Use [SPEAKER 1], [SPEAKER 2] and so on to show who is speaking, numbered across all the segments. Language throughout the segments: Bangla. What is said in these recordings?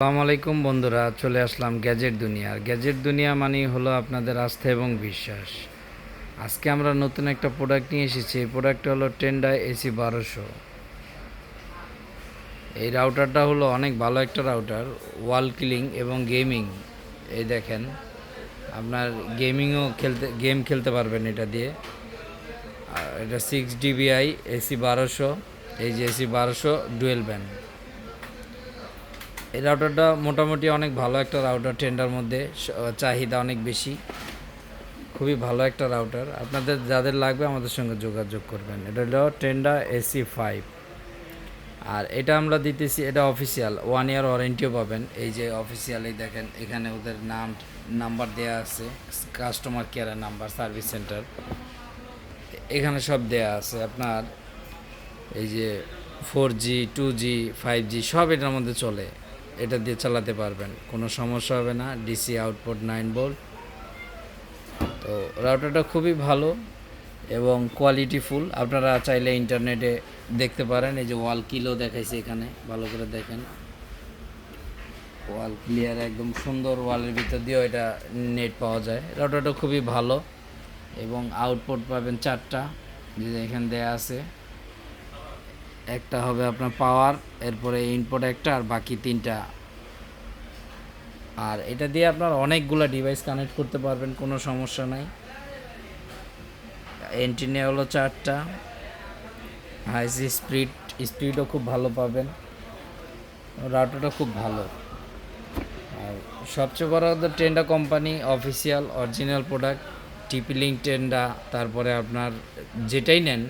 [SPEAKER 1] আসসালামু আলাইকুম বন্ধুরা, চলে আসলাম গ্যাজেট দুনিয়া। গ্যাজেট দুনিয়া মানেই হলো আপনাদের আস্থা এবং বিশ্বাস। আজকে আমরা নতুন একটা প্রোডাক্ট নিয়ে এসেছি। এই প্রোডাক্টটা হলো টেন্ডা এসি বারোশো। এই রাউটারটা হলো অনেক ভালো একটা রাউটার ওয়াল কিলিং এবং গেমিং এই দেখেন, আপনার গেমিংও খেলতে গেম খেলতে পারবেন এটা দিয়ে। এটা সিক্স ডিবিআই এসি বারোশো, এই যে এসি বারোশো ডুয়েল ব্যান্ড এই রাউটারটা মোটামুটি অনেক ভালো একটা রাউটার টেন্ডার মধ্যে চাহিদা অনেক বেশি। খুবই ভালো একটা রাউটার আপনাদের যাদের লাগবে আমাদের সঙ্গে যোগাযোগ করবেন। এটা হলো টেন্ডা এসি ফাইভ আর এটা আমরা দিতেছি, এটা অফিসিয়াল ওয়ান ইয়ার ওয়ারেন্টিও পাবেন। এই যে অফিসিয়ালি দেখেন, এখানে ওদের নাম নাম্বার দেয়া আছে কাস্টমার কেয়ারের নাম্বার সার্ভিস সেন্টার এখানে সব দেয়া আছে আপনার, এই যে four G two G five G সব এটার মধ্যে চলে। এটা দিয়ে চালাতে পারবেন। কোনো সমস্যা হবে না ডিসি আউটপুট নাইন ভোল্ট তো রাউটারটা খুবই ভালো এবং কোয়ালিটিফুল আপনারা চাইলে ইন্টারনেটে দেখতে পারেন, এই যে ওয়াল কিলো দেখাইছে এখানে, ভালো করে দেখেন। ওয়াল ক্লিয়ার একদম সুন্দর ওয়ালের ভিতর দিয়েও এটা নেট পাওয়া যায়। রাউটারটা খুবই ভালো এবং আউটপুট পাবেন চারটা। যে এখানে দেয়া আছে। একটা হবে আপনার পাওয়ার এরপরে ইনপুট একটা, আর বাকি তিনটা আর এটা দিয়ে আপনার অনেকগুলো ডিভাইস কানেক্ট করতে পারবেন, কোনো সমস্যা নাই। এন্টিনে হলো চারটা। হাইসি স্পিড স্পিডও খুব ভালো পাবেন। রাউটারটা খুব ভালো। আর সবচেয়ে বড় হলো Tenda company official original product TP Link Tenda তারপরে আপনার যেটাই নেন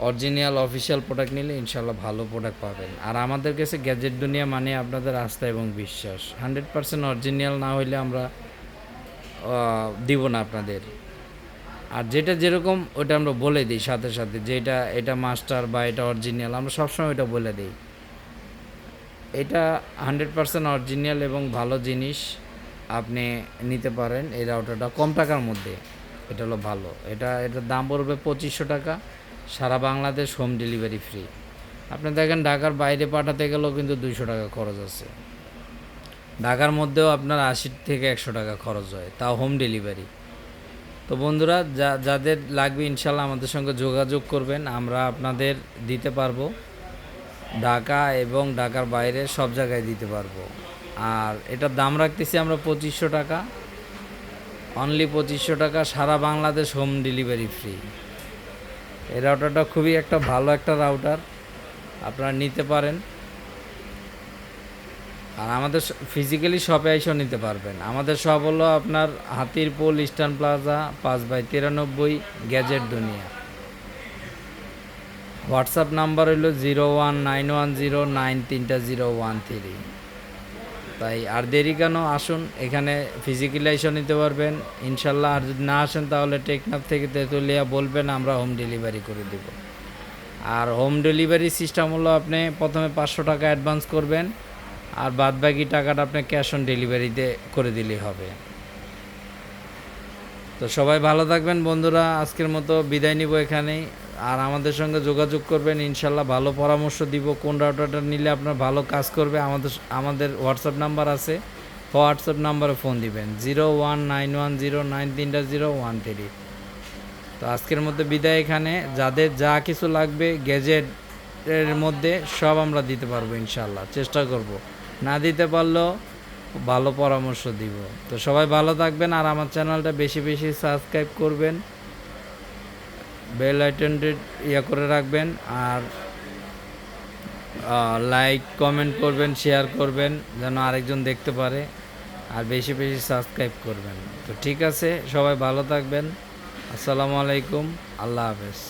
[SPEAKER 1] অরিজিনাল অফিসিয়াল প্রোডাক্ট নিলে ইনশাল্লাহ ভালো প্রোডাক্ট পাবেন। আর আমাদের কাছে গ্যাজেট দুনিয়া মানে আপনাদের আস্থা এবং বিশ্বাস। হান্ড্রেড পার্সেন্ট অরিজিনাল না হইলে আমরা দিব না আপনাদের। আর যেটা যেরকম ওটা আমরা বলে দিই সাথে সাথে যে এটা এটা মাস্টার বা এটা অরিজিনাল আমরা সবসময় ওটা বলে দিই। এটা হান্ড্রেড পার্সেন্ট অরিজিনাল এবং ভালো জিনিস আপনি নিতে পারেন এই রাউটারটা কম টাকার মধ্যে। এটা হলো ভালো। এটা, এটার দাম পড়বে পঁচিশশো টাকা। সারা বাংলাদেশ হোম ডেলিভারি ফ্রি। আপনি দেখেন, ঢাকার বাইরে পাঠাতে গেলেও কিন্তু দুইশো টাকা খরচ আছে। ঢাকার মধ্যেও আপনার আশি থেকে একশো টাকা খরচ হয়, তাও হোম ডেলিভারি। তো বন্ধুরা, যা, যাদের লাগবে ইনশাল্লাহ আমাদের সঙ্গে যোগাযোগ করবেন, আমরা আপনাদের দিতে পারব। ঢাকা এবং ঢাকার বাইরে সব জায়গায় দিতে পারব। আর এটার দাম রাখতেছি আমরা পঁচিশশো টাকা। অনলি পঁচিশশো টাকা, সারা বাংলাদেশ হোম ডেলিভারি ফ্রি। এই রাউটারটা খুবই একটা ভালো একটা রাউটার আপনারা নিতে পারেন। আর আমাদের ফিজিক্যালি শপে এসেও নিতে পারবেন। আমাদের সব হলো আপনার হাতির পোল ইস্টার্ন প্লাজা পাঁচ বাই তিরানব্বই গ্যাজেট দুনিয়া হোয়াটসঅ্যাপ নাম্বার হলো zero one nine one zero nine তিনটা জিরো ওয়ান থ্রি তাই আর দেরি কেন? আসুন, এখানে ফিজিক্যালি এসেও নিতে পারবেন। ইনশাল্লাহ আর যদি না আসেন, তাহলে টেকনাফ থেকে তেঁতুলিয়া বলবেন, আমরা হোম ডেলিভারি করে দেব। আর হোম ডেলিভারি সিস্টেম হলো আপনি প্রথমে পাঁচশো টাকা অ্যাডভান্স করবেন, আর বাদ বাকি টাকাটা আপনি ক্যাশ অন ডেলিভারিতে করে দিলেই হবে। তো সবাই ভালো থাকবেন বন্ধুরা, আজকের মতো বিদায় নিব এখানেই। আর আমাদের সঙ্গে যোগাযোগ করবেন, ইনশাল্লাহ ভালো পরামর্শ দিব। কোন রাউটারটা নিলে আপনার ভালো কাজ করবে, আমাদের আমাদের হোয়াটসঅ্যাপ নাম্বার আছে। হোয়াটসঅ্যাপ নাম্বারে ফোন দিবেন zero one nine one zero nine তিনটা জিরো ওয়ান থ্রি তো আজকের মধ্যে বিদায় এখানে। যাদের যা কিছু লাগবে গ্যাজেট এর মধ্যে সব আমরা দিতে পারব, ইনশাল্লাহ। চেষ্টা করব। না দিতে পারলেও ভালো পরামর্শ দিব। তো সবাই ভালো থাকবেন আর আমার চ্যানেলটা বেশি বেশি সাবস্ক্রাইব করবেন। বেল আইটেন্ডেড ইয়ে করে রাখবেন আর লাইক কমেন্ট করবেন শেয়ার করবেন, যেন আরেকজন দেখতে পারে, আর বেশি বেশি সাবস্ক্রাইব করবেন। তো ঠিক আছে, সবাই ভালো থাকবেন। আসসালামু আলাইকুম, আল্লাহ হাফেজ।